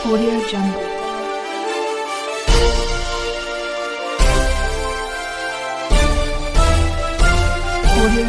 Audio Jungle. Audio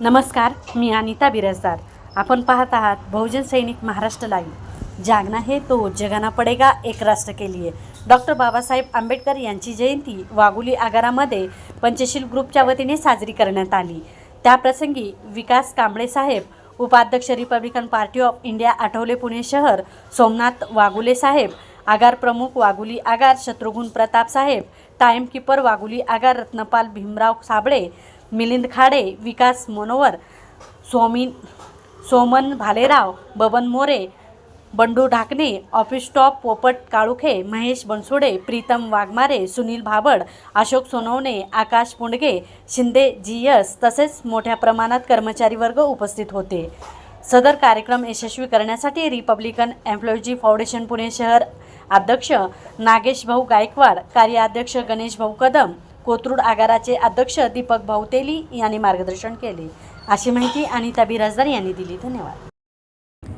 नमस्कार मी अनिता बिरजदार आपण पाहत आहात बहुजन सैनिक महाराष्ट्र लाईव्ह. जागना हे तो जगाना पडेगा एक राष्ट्र के लिए. डॉक्टर बाबासाहेब आंबेडकर यांची जयंती वागुली आगारामध्ये पंचशील ग्रुपच्या वतीने साजरी करण्यात आली. त्याप्रसंगी विकास कांबळे साहेब उपाध्यक्ष Republican Party of India Athawale Pune शहर सोमनाथ वाघुले साहेब आगार प्रमुख वागुली आगार शत्रुघ्न प्रताप साहेब टाईमकीपर वागुली आगार रत्नपाल भीमराव साबळे मिलिंद खाडे विकास मनोवर सोमिन सोमन भालेराव बबन मोरे बंडू ढाकणे ऑफिस टॉप पोपट काळुखे महेश बनसोडे प्रीतम वाघमारे सुनील भाबड अशोक सोनवणे आकाश पुंडगे शिंदे जी एस तसेच मोठ्या प्रमाणात कर्मचारी वर्ग उपस्थित होते. सदर कार्यक्रम यशस्वी करण्यासाठी रिपब्लिकन एम्प्लॉयजी फाउंडेशन पुणे शहर अध्यक्ष नागेश भाऊ गायकवाड कार्याध्यक्ष गणेश भाऊ कदम कोथरूड आगाराचे अध्यक्ष दीपक भाऊ तेली यांनी मार्गदर्शन केले. अशी माहिती अनिता बिराजदार यांनी दिली. धन्यवाद.